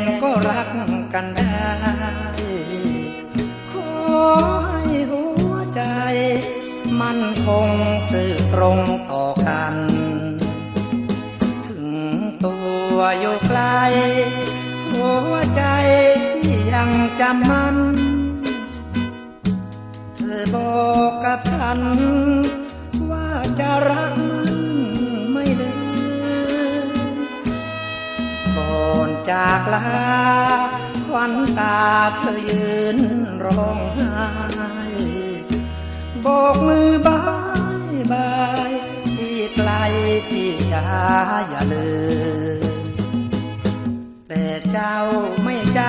นก็รักกันได้ ขอให้หัวใจ มันคงสื่อตรงต่อกัน ถึงตัวอยู่ไกล หัวใจที่ยังจำมันเธอบอกกับฉัน จากลาควันตาเธอยืนร้องไห้บอกมือบายบายที่ไกลที่จะอย่าลืมแต่เจ้าไม่จ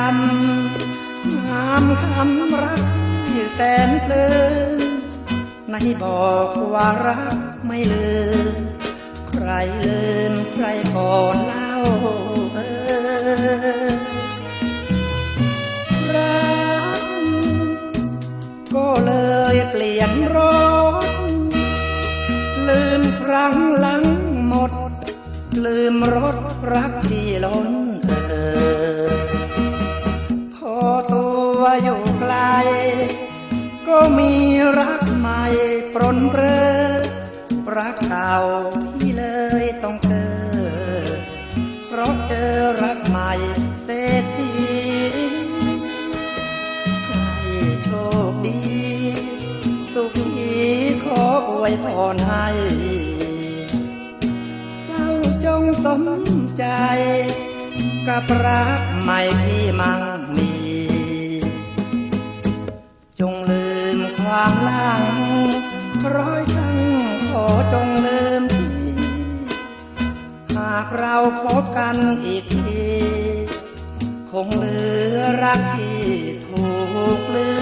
ำงามคำรักที่แสนเพลินในบอกว่ารักไม่ลืม ใครลืมใครก่อนลา ยเปลี่ยนรถลืมครั้งหลังหมด ลืมรถรักที่ล้นเออพอตัวอยู่ไกล ก็มีรักใหม่ปรนเปรอรักเก่าพี่เลยต้อง รให้ เจ้าจงสมใจ กับรักใหม่ที่มั่งมี จงลืมความลังร้อยครั้งขอจงลืมทีหากเราพบกันอีกที คงเหลือรักที่ถูกลืม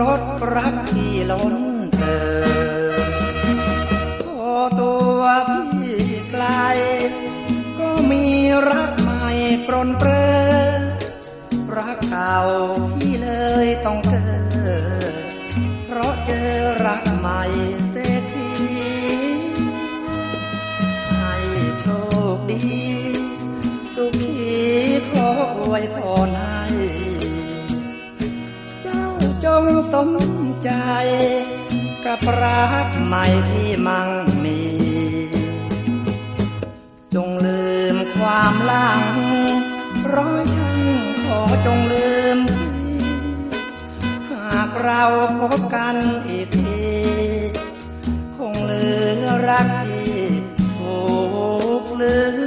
รถรักที่ล้นเธอพอตัวพี่ไกล ก็มีรักใหม่ปรนเปรอรักเก่าพี่เลยต้องเจอ เพราะเจอรักใหม่เศรษฐีให้โชคดี สุขีขออวยพรให้ จงสมใจกับรักใหม่ที่มั่งมี จงลืมความล่างร้อยชั่งขอจงลืม หากเราพบกันอีกที คงเลืมรักที่ถูกลืม